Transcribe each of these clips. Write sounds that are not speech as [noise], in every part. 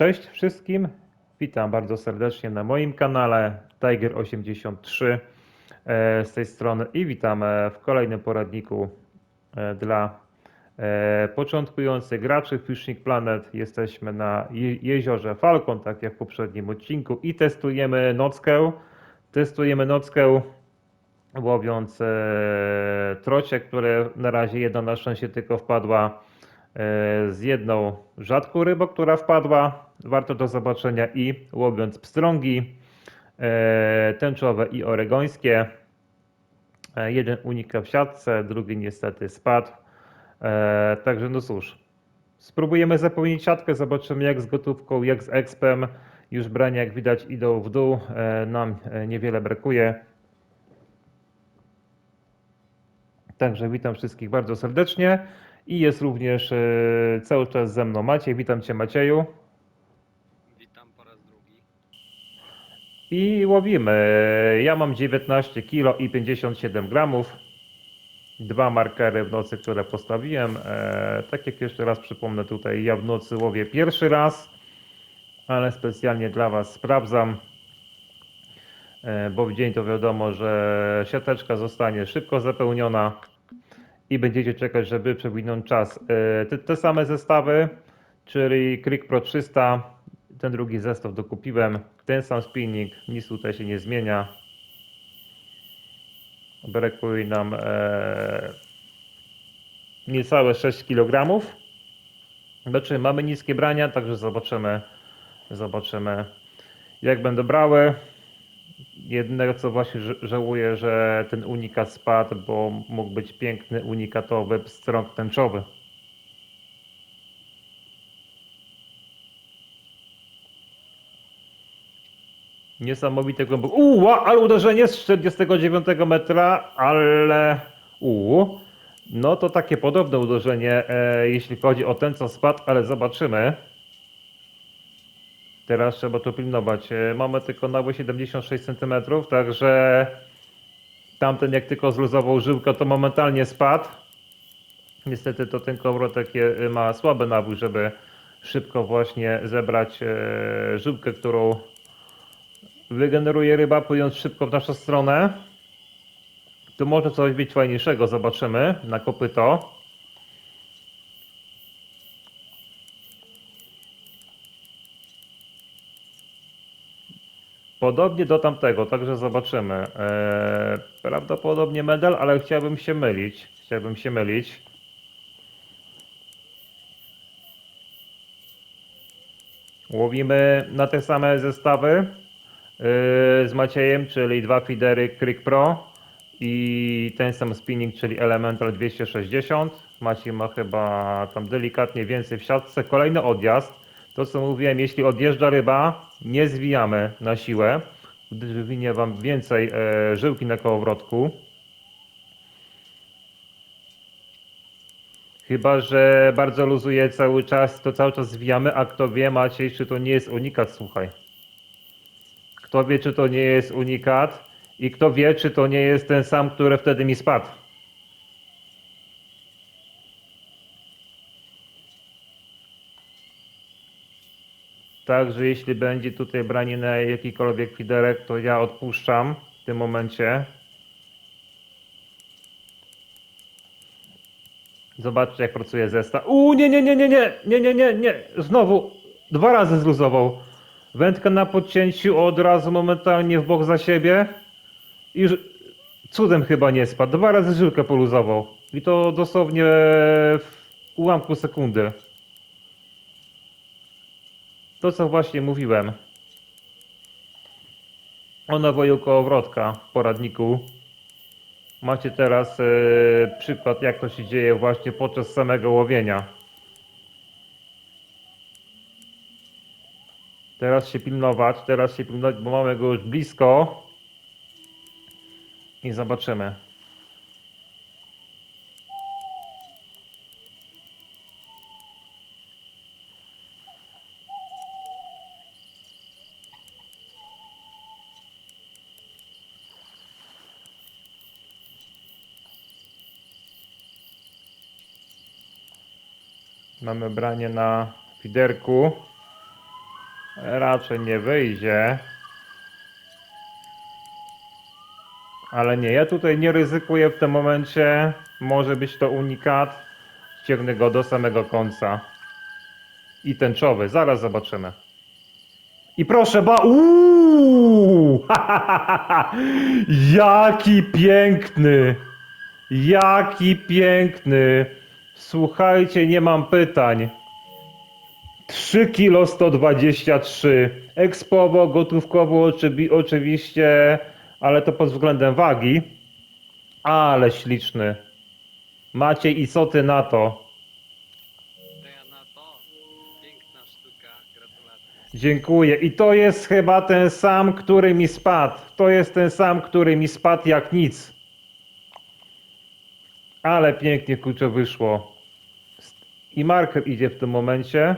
Cześć wszystkim, witam bardzo serdecznie na moim kanale Tiger83 e, z tej strony i witam e, w kolejnym poradniku e, dla początkujących graczy Fishing Planet. Jesteśmy na je- jeziorze Falcon, tak jak w poprzednim odcinku i testujemy nockę. Testujemy nockę łowiąc trocie, które na razie jedna na szczęście tylko wpadła z jedną rzadką rybą, która wpadła. Warto do zobaczenia i łowiąc pstrągi e, tęczowe i oregońskie. E, jeden unika w siatce, drugi niestety spadł. E, także no cóż, spróbujemy zapełnić siatkę, zobaczymy jak z gotówką, jak z expem. Już brania jak widać idą w dół, e, nam e, niewiele brakuje. Także witam wszystkich bardzo serdecznie i jest również e, cały czas ze mną Maciej. Witam Cię Macieju. Witam po raz drugi. I łowimy. Ja mam 19 kg i 57 gramów. Dwa markery w nocy, które postawiłem. E, tak jak jeszcze raz przypomnę tutaj, ja w nocy łowię pierwszy raz, ale specjalnie dla Was sprawdzam. E, bo w dzień to wiadomo, że siateczka zostanie szybko zapełniona i będziecie czekać, żeby przewinąć czas. E, Te, te same zestawy, czyli Creek Pro 300, ten drugi zestaw dokupiłem, ten sam spinning, nic tutaj się nie zmienia. Brakuje nam e, niecałe 6 kg. Znaczy mamy niskie brania, także zobaczymy, zobaczymy jak będą brały. Jednego co właśnie żałuję, że ten unikat spadł, bo mógł być piękny unikatowy pstrąg tęczowy. Niesamowite głęboko. Uuu, ła, ale uderzenie z 49 metra, ale uuu. No to takie podobne uderzenie, e, jeśli chodzi o ten, co spadł, ale zobaczymy. Teraz trzeba to pilnować. E, Mamy tylko nabój 76 cm, także tamten jak tylko zluzował żyłkę, to momentalnie spadł. Niestety to ten kołowrotek je- ma słaby nabój, żeby szybko właśnie zebrać e, żyłkę, którą wygeneruje ryba, płyjąc szybko w naszą stronę. Tu może coś być fajniejszego, zobaczymy na kopyto. Podobnie do tamtego, także zobaczymy. Eee, prawdopodobnie medal, ale chciałbym się mylić. Chciałbym się mylić. Łowimy na te same zestawy yy, z Maciejem, czyli dwa feedery Creek Pro i ten sam spinning, czyli Elemental 260. Maciej ma chyba tam delikatnie więcej w siatce. Kolejny odjazd. To co mówiłem, jeśli odjeżdża ryba, nie zwijamy na siłę, gdyż wywinie Wam więcej e, żyłki na kołowrotku. Chyba, że bardzo luzuje cały czas, to cały czas zwijamy, a kto wie, Maciej, czy to nie jest unikat, słuchaj. Kto wie, czy to nie jest unikat i kto wie, czy to nie jest ten sam, który wtedy mi spadł. Także jeśli będzie tutaj branie na jakikolwiek fiderek, to ja odpuszczam w tym momencie. Zobaczcie jak pracuje zestaw. Uuu, nie, nie, nie, nie, nie, nie, nie, nie, nie. Znowu dwa razy zluzował. Wędka na podcięciu od razu momentalnie w bok za siebie. I cudem chyba nie spadł. Dwa razy żyłkę poluzował. I to dosłownie w ułamku sekundy. To co właśnie mówiłem. O nawoju kołowrotka w poradniku. Macie teraz e, przykład, jak to się dzieje właśnie podczas samego łowienia. Teraz się pilnować, teraz się pilnować, bo mamy go już blisko. I zobaczymy. Mamy branie na fiderku. Raczej nie wyjdzie. Ale nie, ja tutaj nie ryzykuję w tym momencie. Może być to unikat. Ściągnę go do samego końca. I tęczowy, zaraz zobaczymy. I proszę ba... Uuu! [laughs] Jaki piękny! Jaki piękny! Słuchajcie, nie mam pytań. 3 kilo 123. Ekspowo, gotówkowo oczywi- oczywiście, ale to pod względem wagi. Ale śliczny. Maciej i co ty na to? To. Piękna sztuka, gratulacje. Dziękuję. I to jest chyba ten sam, który mi spadł. To jest ten sam, który mi spadł jak nic. Ale pięknie kurczę wyszło. I marker idzie w tym momencie.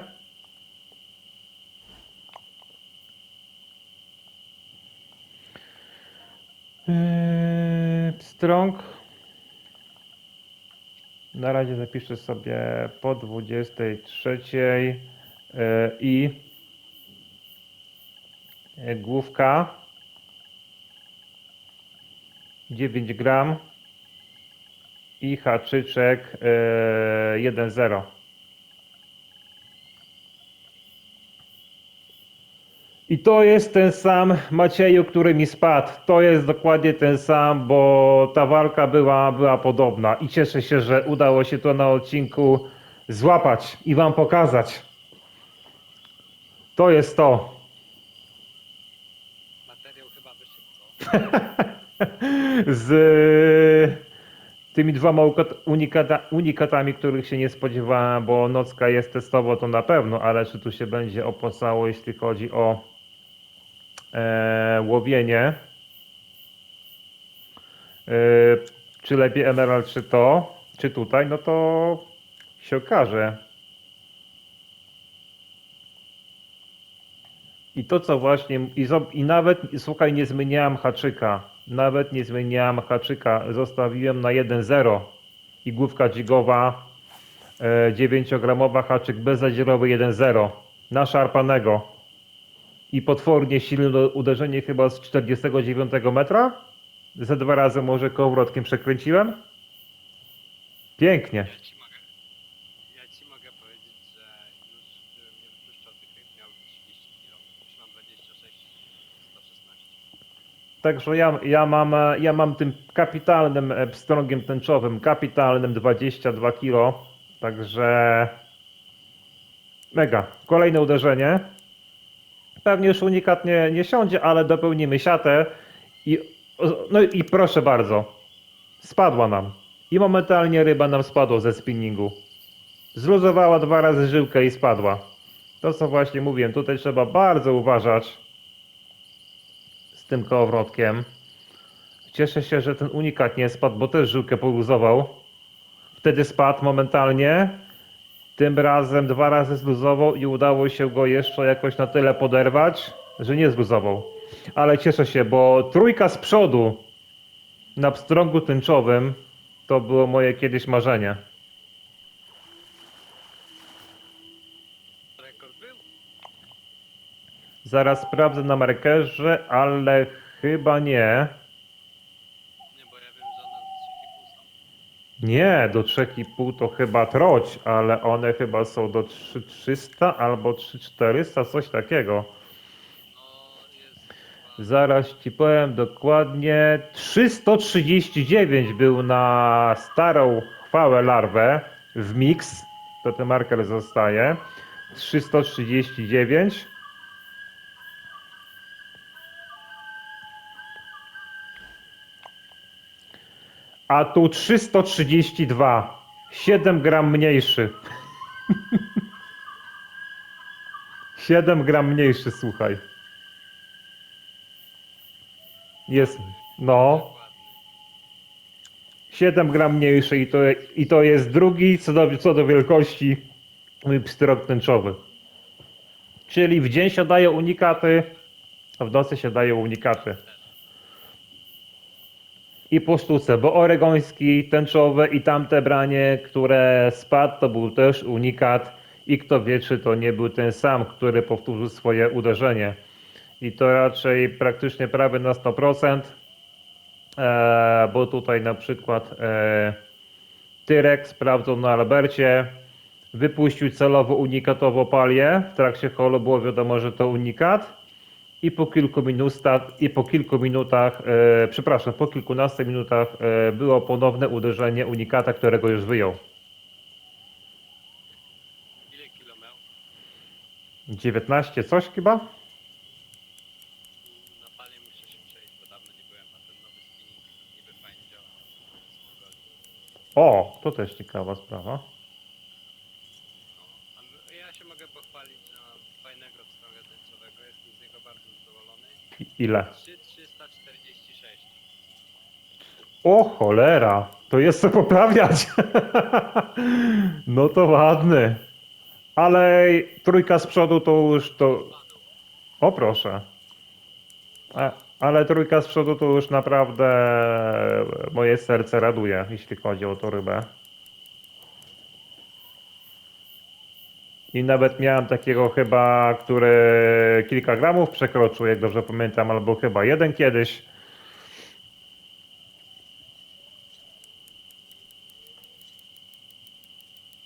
Yy, Strong. Na razie zapiszę sobie po 23 yy, i yy, główka 9 gram i haczyczek yy, 1,0. I to jest ten sam Macieju, który mi spadł. To jest dokładnie ten sam, bo ta walka była, była podobna. I cieszę się, że udało się to na odcinku złapać i Wam pokazać. To jest to. Materiał chyba wyszedł, co? [laughs] z tymi dwoma unikata, unikatami, których się nie spodziewałem, bo nocka jest testowo to na pewno, ale czy tu się będzie opłacało, jeśli chodzi o e, łowienie? E, czy lepiej emerald, czy to, czy tutaj? No to się okaże. I to co właśnie, i, i nawet, słuchaj, nie zmieniałem haczyka. Nawet nie zmieniałem haczyka. Zostawiłem na 1.0 i główka dźwigowa e, 9-gramowa haczyk bezzadzierowy 1.0 na szarpanego. I potwornie silne uderzenie chyba z 49 metra. Ze dwa razy może kołowrotkiem przekręciłem. Pięknie. Ja ci mogę, ja ci mogę powiedzieć, że już gdybym nie wypuszczał tych ryb, miałbym 30 kg. Już mam 26, 116. Także ja, ja, mam, ja mam tym kapitalnym e, pstrągiem tęczowym, kapitalnym 22 kg. Także mega. Kolejne uderzenie. Pewnie już unikat nie, nie siądzie, ale dopełnimy siatę. I, no i proszę bardzo. Spadła nam. I momentalnie ryba nam spadła ze spinningu. Zluzowała dwa razy żyłkę i spadła. To co właśnie mówiłem, tutaj trzeba bardzo uważać tym kołowrotkiem. Cieszę się, że ten unikat nie spadł, bo też żyłkę poluzował. Wtedy spadł momentalnie. Tym razem dwa razy zluzował i udało się go jeszcze jakoś na tyle poderwać, że nie zluzował. Ale cieszę się, bo trójka z przodu na pstrągu tęczowym to było moje kiedyś marzenie. Rekord był? Zaraz sprawdzę na markerze, ale chyba nie. Nie, bo ja wiem, że one z 3,5 są. Nie, do 3,5 to chyba troć, ale one chyba są do 3300 albo 3400, coś takiego. No. Zaraz ci powiem dokładnie. 339 był na starą chwałę larwę w mix. To ten marker zostaje. 339. A tu 332. 7 gram mniejszy. 7 gram mniejszy, słuchaj. Jest, no, Dokładny. 7 gram mniejszy i to, i to jest drugi co do, co do wielkości pstrok tęczowy. Czyli w dzień się daje unikaty, a w nocy się daje unikaty. I po sztuce, bo oregoński, tęczowe i tamte branie, które spadł, to był też unikat i kto wie, czy to nie był ten sam, który powtórzył swoje uderzenie. I to raczej praktycznie prawie na 100%, e, bo tutaj na przykład e, Tyrek sprawdzał na Albercie, wypuścił celowo unikatowo palię, w trakcie holu było wiadomo, że to unikat i po kilku minutach, i po kilku minutach, e, przepraszam, po kilkunastu minutach e, było ponowne uderzenie unikata, którego już wyjął. Ile kilo miał? 19 coś chyba? Na palię muszę się przejść, bo dawno nie byłem, a ten nowy spinning niby fajnie działa. Spokojnie. O, to też ciekawa sprawa. No, a my- ja się mogę pochwalić, że mam fajnego wstrąga tęczowego, jestem z niego bardzo zadowolony. I- Ile? 3346. O cholera, to jest co poprawiać. [laughs] No to ładny. Ale trójka z przodu to już to... O proszę. Ale trójka z przodu to już naprawdę moje serce raduje, jeśli chodzi o tą rybę. I nawet miałem takiego chyba, który kilka gramów przekroczył, jak dobrze pamiętam, albo chyba jeden kiedyś.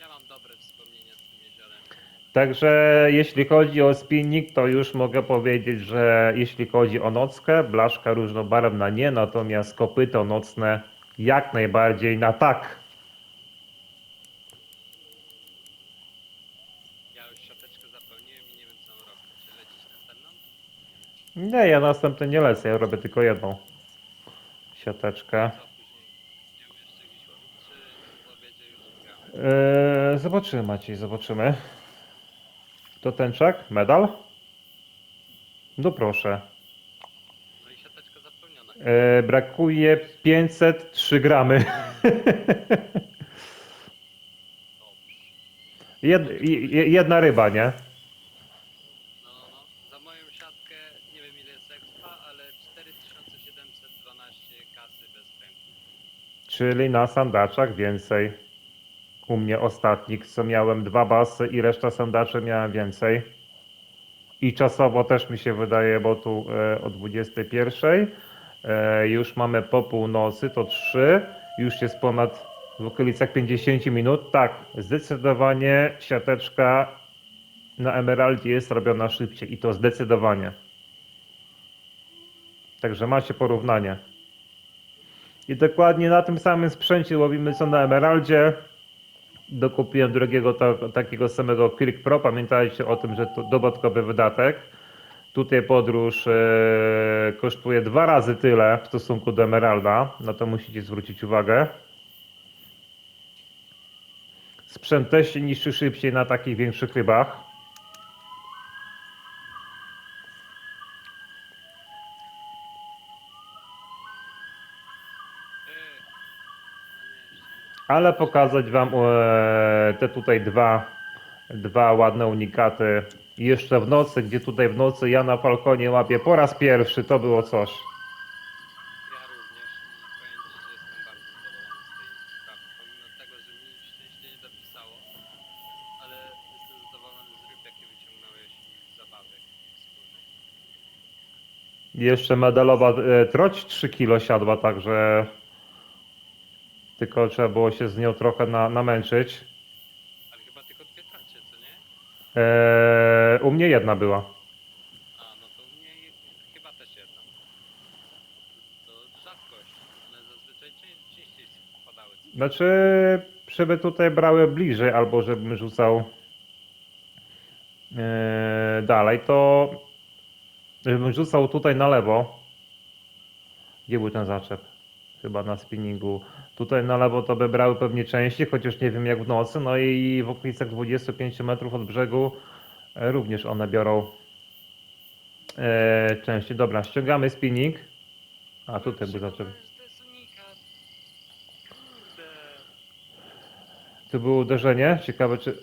ja mam dobre wspomnienia z tym jeziorem. Także jeśli chodzi o spinning, to już mogę powiedzieć, że jeśli chodzi o nockę, blaszka różnobarwna nie, natomiast kopyto nocne jak najbardziej na tak. Ja już siateczkę zapełniłem i nie wiem co mam robić. Czy lecieć następną? Nie, ja następny nie lecę, ja robię tylko jedną siateczkę. Eee, zobaczymy Maciej, zobaczymy. To tęczak? Medal? No proszę. No i siateczka zapełniona. Eee, brakuje 503 gramy. [laughs] Jed, je- jedna ryba, nie? No, no, no. Za moją siatkę nie wiem ile jest expa, ale 4712 kasy bez kręgu. Czyli na sandaczach więcej. U mnie ostatnik, co miałem dwa basy i reszta sandaczy miałem więcej. I czasowo też mi się wydaje, bo tu e, o 21 e, już mamy po północy, to 3, już jest ponad w okolicach 50 minut. Tak, zdecydowanie siateczka na Emeraldzie jest robiona szybciej i to zdecydowanie. Także macie porównanie. I dokładnie na tym samym sprzęcie łowimy co na Emeraldzie. Dokupiłem drugiego ta, takiego samego Quick Pro. Pamiętajcie o tym, że to dodatkowy wydatek. Tutaj podróż e, kosztuje dwa razy tyle w stosunku do Emeralda. Na to musicie zwrócić uwagę. Sprzęt też się niszczy szybciej na takich większych rybach. Ale pokazać Wam e, te tutaj dwa, dwa ładne unikaty. Jeszcze w nocy, gdzie tutaj w nocy ja na falkonie łapię po raz pierwszy, to było coś. Ja również i powiem Ci, że jestem bardzo zadowolony z tej sprawy. Pomimo tego, że mi szczęście nie dopisało, ale jestem zadowolony z ryb, jakie wyciągnąłeś i z zabawy wspólnej. Jeszcze medalowa e, troć 3 kilo siadła, także tylko trzeba było się z nią trochę na, namęczyć. Ale chyba tylko dwie tracie, co nie? E, u mnie jedna była. A, no to u mnie je- chyba też jedna. To rzadkość, ale zazwyczaj cie- częściej wpadały. Znaczy, żeby tutaj brały bliżej, albo żebym rzucał e, dalej, to żebym rzucał tutaj na lewo. Gdzie był ten zaczep? Chyba na spinningu. Tutaj na lewo to by brały pewnie częściej, chociaż nie wiem jak w nocy. No i w okolicach 25 metrów od brzegu e, również one biorą e, częściej. Dobra, ściągamy spinning. A tutaj unikat. Kurde. Tu było uderzenie. Ciekawe czy.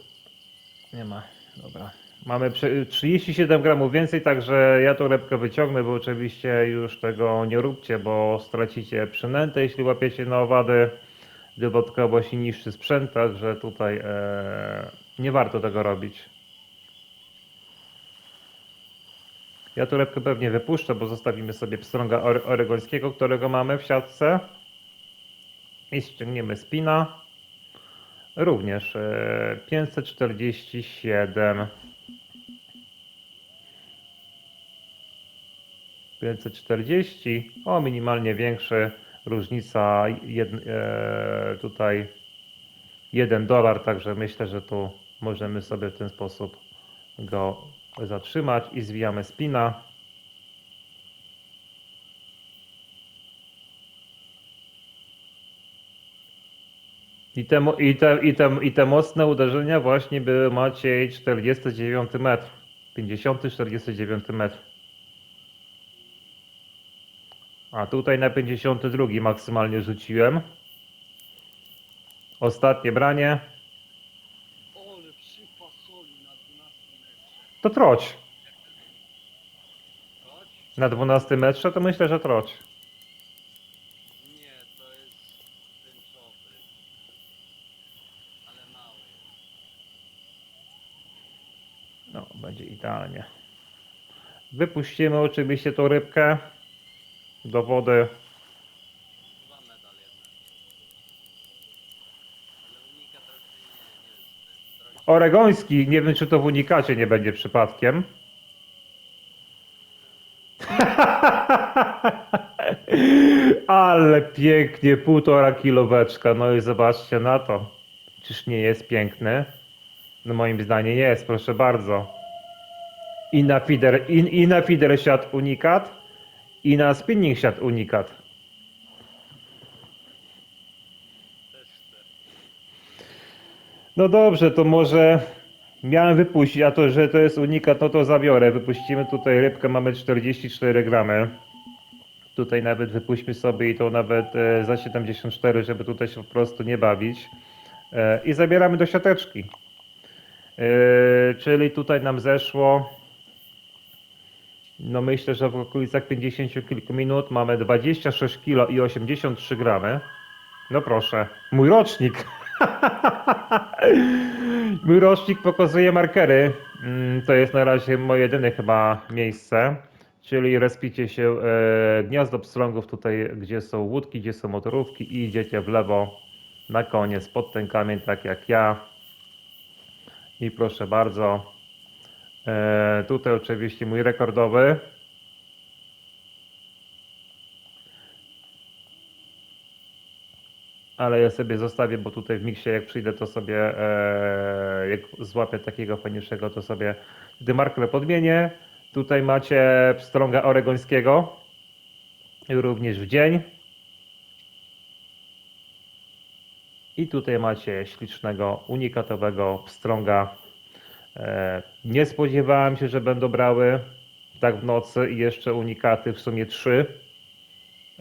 Nie ma. Dobra. Mamy prze- 37 gramów więcej, także ja tą rybkę wyciągnę, bo oczywiście już tego nie róbcie, bo stracicie przynętę, jeśli łapiecie na owady. dodatkowo się niższy sprzęt, także tutaj e, nie warto tego robić. Ja tu rybkę pewnie wypuszczę, bo zostawimy sobie pstrąga oregońskiego, którego mamy w siatce. I ściągniemy spina. Również e, 547. 540. O, minimalnie większy. Różnica jed, e, tutaj 1 dolar, także myślę, że tu możemy sobie w ten sposób go zatrzymać i zwijamy spina. I te, i, te, i, te, I te mocne uderzenia właśnie były Maciej 49 metr. 50-49 metr. A tutaj na 52 maksymalnie rzuciłem. Ostatnie branie. Ole, przypa soli na 12 metrze. To troć. Na 12 metrze to myślę, że troć. Nie, to jest. Ale mały. No, będzie idealnie. Wypuścimy oczywiście tą rybkę do wody. Oregoński, nie wiem czy to w unikacie nie będzie przypadkiem. [laughs] Ale pięknie, półtora kiloweczka. No i zobaczcie na to. Czyż nie jest piękny? No moim zdaniem jest, proszę bardzo. I na feeder, i, i na feeder siat unikat, i na spinning siat unikat. No dobrze, to może miałem wypuścić, a to, że to jest unikat, no to zabiorę. Wypuścimy tutaj rybkę, mamy 44 gramy. Tutaj nawet wypuśćmy sobie i to nawet e, za 74, żeby tutaj się po prostu nie bawić. E, I zabieramy do siateczki. E, czyli tutaj nam zeszło, no myślę, że w okolicach 50 kilku minut mamy 26 kg i 83 gramy. No proszę, mój rocznik. [laughs] Mój rocznik pokazuje markery. Mm, To jest na razie moje jedyne chyba miejsce. Czyli respicie się e, gniazdo pstrągów tutaj, gdzie są łódki, gdzie są motorówki i idziecie w lewo na koniec pod ten kamień, tak jak ja. I proszę bardzo. E, tutaj oczywiście mój rekordowy. Ale ja sobie zostawię, bo tutaj w miksie jak przyjdę, to sobie e, jak złapię takiego fajniejszego, to sobie gdy marker podmienię. Tutaj macie pstrąga oregońskiego, również w dzień. I tutaj macie ślicznego, unikatowego pstrąga. E, nie spodziewałem się, że będą brały tak w nocy i jeszcze unikaty w sumie trzy.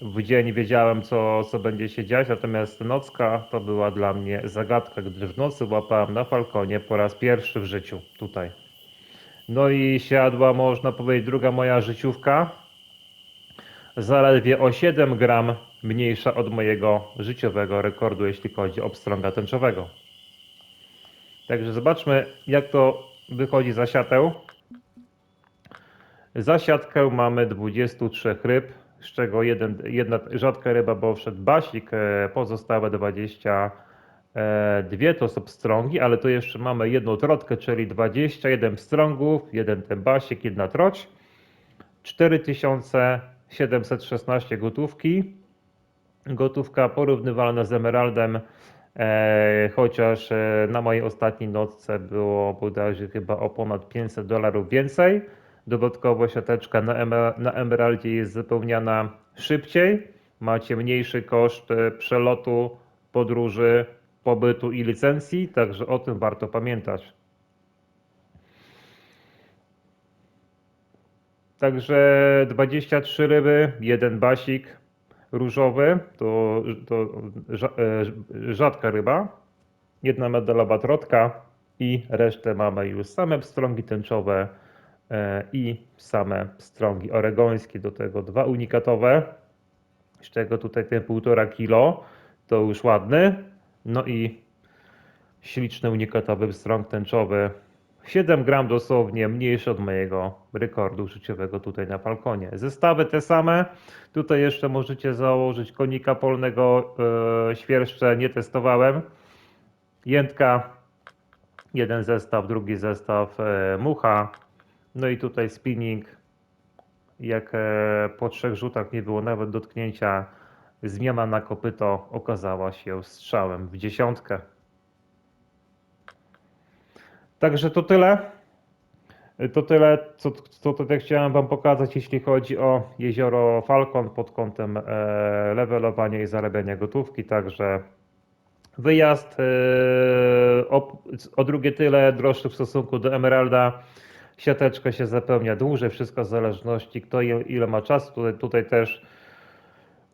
W dzień wiedziałem, co, co będzie się dziać, natomiast nocka to była dla mnie zagadka, gdyż w nocy łapałem na falkonie po raz pierwszy w życiu tutaj. No i siadła, można powiedzieć, druga moja życiówka. Zaledwie o 7 gram mniejsza od mojego życiowego rekordu, jeśli chodzi o pstrąga tęczowego. Także zobaczmy, jak to wychodzi za siatę. Za siatkę mamy 23 ryb, z czego jeden, jedna rzadka ryba, bo wszedł basik, e, pozostałe 22 to są pstrągi, ale tu jeszcze mamy jedną trotkę, czyli 21 pstrągów, jeden ten basik, jedna troć, 4716 gotówki. Gotówka porównywalna z emeraldem, e, chociaż e, na mojej ostatniej nocce było bodajże chyba o ponad 500 dolarów więcej. Dodatkowo siateczka na, emer- na Emeraldzie jest wypełniana szybciej. Macie mniejszy koszt e, przelotu, podróży, pobytu i licencji, także o tym warto pamiętać. Także 23 ryby, jeden basik różowy, to, to e, rzadka ryba, jedna medalowa trotka i resztę mamy już same pstrągi tęczowe e, i same pstrągi oregońskie, do tego dwa unikatowe, z czego tutaj ten 1,5 kilo, to już ładny. No i śliczny, unikatowy pstrąg tęczowy. 7 gram dosłownie, mniejszy od mojego rekordu życiowego tutaj na balkonie. Zestawy te same. Tutaj jeszcze możecie założyć konika polnego, e, świerszcze nie testowałem. Jętka, jeden zestaw, drugi zestaw, e, mucha. No i tutaj spinning. Jak e, po trzech rzutach nie było nawet dotknięcia, zmiana na kopyto okazała się strzałem w dziesiątkę. Także to tyle. To tyle, co, co tutaj chciałem Wam pokazać, jeśli chodzi o jezioro Falcon pod kątem e, levelowania i zarabiania gotówki. Także wyjazd e, o, o drugie tyle droższy w stosunku do Emeralda. Siateczka się zapełnia dłużej, wszystko w zależności kto ile ma czasu. Tutaj, tutaj też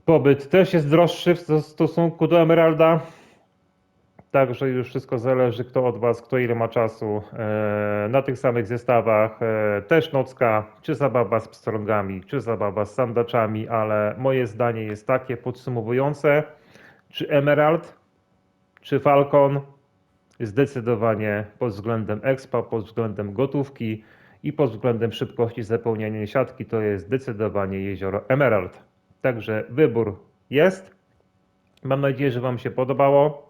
pobyt też jest droższy w sto- stosunku do Emeralda. Także już wszystko zależy, kto od Was, kto ile ma czasu. E, Na tych samych zestawach e, też nocka, czy zabawa z pstrągami, czy zabawa z sandaczami, ale moje zdanie jest takie podsumowujące. Czy Emerald, czy Falcon zdecydowanie pod względem expa, pod względem gotówki i pod względem szybkości zapełniania siatki to jest zdecydowanie jezioro Emerald. Także wybór jest. Mam nadzieję, że Wam się podobało.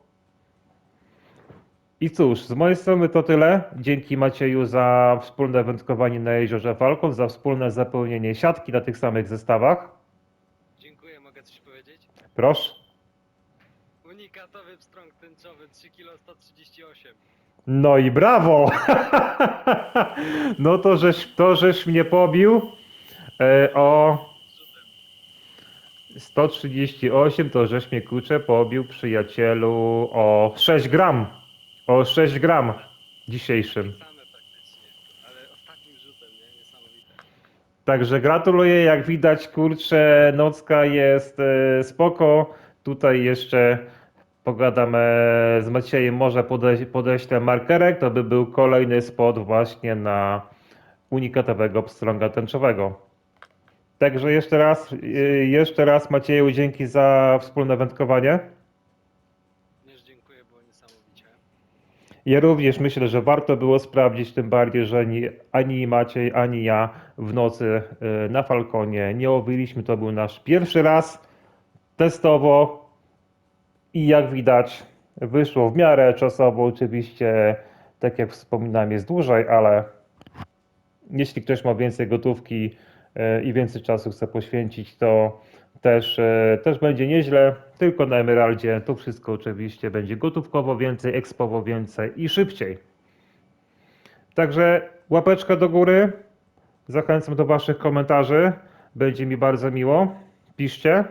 I cóż, z mojej strony to tyle. Dzięki Macieju za wspólne wędkowanie na jeziorze Falcon, za wspólne zapełnienie siatki na tych samych zestawach. Dziękuję, mogę coś powiedzieć? Proszę. Unikatowy pstrąg tęczowy 3 kg 138. No i brawo! No to żeś, to żeś mnie pobił e, o Rzutem. 138, to żeś mnie kurczę pobił przyjacielu o 6 gram. O 6 gram dzisiejszym. Także gratuluję, jak widać, kurczę, nocka jest e, spoko. Tutaj jeszcze pogadam e, z Maciejem, może podeślę markerek, to by był kolejny spot właśnie na unikatowego pstrąga tęczowego. Także jeszcze raz, e, jeszcze raz Macieju, dzięki za wspólne wędkowanie. Również dziękuję, było niesamowicie. Ja również myślę, że warto było sprawdzić, tym bardziej, że ani, ani Maciej, ani ja w nocy y, na Falconie nie łowiliśmy. To był nasz pierwszy raz testowo i jak widać wyszło w miarę czasowo. Oczywiście, tak jak wspominałem, jest dłużej, ale jeśli ktoś ma więcej gotówki y, i więcej czasu chce poświęcić, to też, y, też będzie nieźle. Tylko na Emeraldzie to wszystko oczywiście będzie gotówkowo więcej, ekspowo więcej i szybciej. Także łapeczka do góry. Zachęcam do Waszych komentarzy. Będzie mi bardzo miło. Piszcie.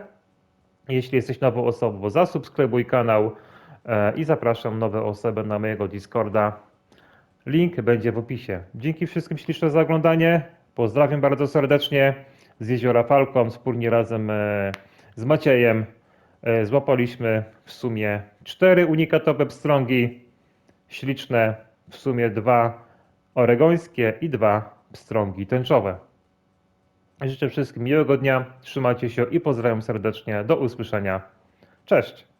Jeśli jesteś nową osobą, zasubskrybuj kanał e, i zapraszam nowe osoby na mojego Discorda. Link będzie w opisie. Dzięki wszystkim śliczne za oglądanie. Pozdrawiam bardzo serdecznie z jeziora Falcon. Wspólnie razem e, z Maciejem e, złapaliśmy w sumie cztery unikatowe pstrągi. Śliczne, w sumie dwa oregońskie i dwa pstrągi tęczowe. Życzę wszystkim miłego dnia, trzymajcie się i pozdrawiam serdecznie. Do usłyszenia. Cześć!